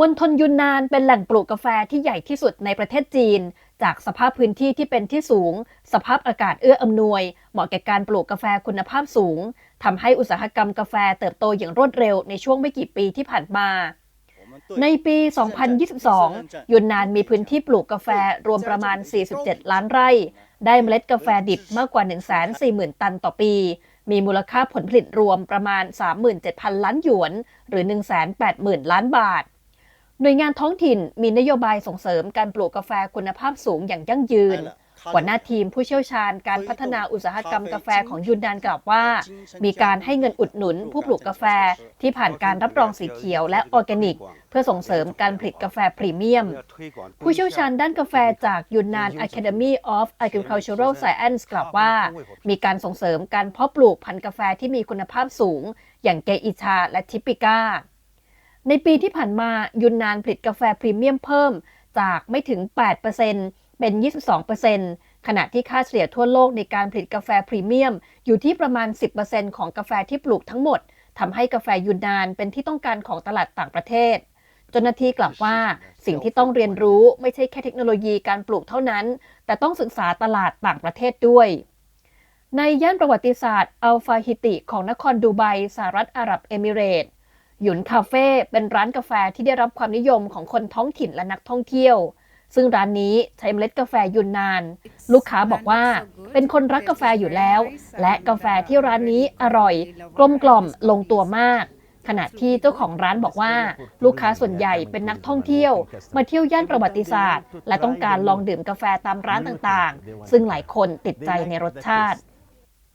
มณฑลยุนนานเป็นแหล่งปลูกกาแฟที่ใหญ่ที่สุดในประเทศจีน จากสภาพพื้นที่ที่เป็นที่สูง สภาพอากาศเอื้ออำนวย เหมาะแก่การปลูกกาแฟคุณภาพสูงทำให้อุตสาหกรรมกาแฟเติบโตอย่างรวดเร็วในช่วงไม่กี่ปีที่ผ่านมา ในปี 2022 ยุนนานมีพื้นที่ปลูกกาแฟรวมประมาณ 47 ล้านไร่ ได้เมล็ดกาแฟดิบมากกว่า 140,000 ตันต่อปีมีมูลค่าผลผลิตรวมประมาณ 37,000 ล้านหยวน หรือ 180,000 ล้านบาท หน่วยงานท้องถิ่นมีนโยบายส่งเสริมการปลูกกาแฟคุณภาพสูงอย่างยั่งยืนหัวหน้าทีมผู้เชี่ยวชาญการพัฒนาอุตสาหกรรมกาแฟของยุนนานกล่าวว่า มีการให้เงินอุดหนุนผู้ปลูกกาแฟที่ผ่านการรับรองสีเขียวและออร์แกนิก เพื่อส่งเสริมการผลิตกาแฟพรีเมียม ผู้เชี่ยวชาญด้านกาแฟจากยุนนาน Academy of Agricultural Science กล่าวว่า มีการส่งเสริมการเพาะปลูกพันธุ์กาแฟที่มีคุณภาพสูง อย่างเกอิชาและทิปิก้า ในปีที่ผ่านมายุนนานผลิตกาแฟพรีเมียมเพิ่มจากไม่ถึง 8%เป็น 22%ขณะที่ค่าเฉลี่ยทั่วโลกในการผลิตกาแฟพรีเมียม อยู่ที่ประมาณ 10%ของกาแฟที่ปลูกทั้งหมดทำให้กาแฟยุนนานเป็นที่ต้องการของตลาดต่างประเทศเจ้าหน้าที่กล่าวว่าสิ่งที่ต้องเรียนรู้ไม่ใช่แค่เทคโนโลยีการปลูกเท่านั้น แต่ต้องศึกษาตลาดต่างประเทศด้วย ในย่านประวัติศาสตร์อัลฟาฮิติของนครดูไบสหรัฐอาหรับเอมิเรตส์ หยุนคาเฟ่เป็นร้านกาแฟที่ได้รับความนิยมของคนท้องถิ่นและนักท่องเที่ยว ซึ่งร้านนี้ใช้เมล็ดกาแฟยุนนาน ลูกค้าบอกว่า เป็นคนรักกาแฟอยู่แล้ว และกาแฟที่ร้านนี้อร่อย กลมกล่อมลงตัวมาก ขณะที่เจ้าของร้านบอกว่า ลูกค้าส่วนใหญ่เป็นนักท่องเที่ยว มาเที่ยวย่านประวัติศาสตร์ และต้องการลองดื่มกาแฟตามร้านต่างๆ ซึ่งหลายคนติดใจในรสชาติ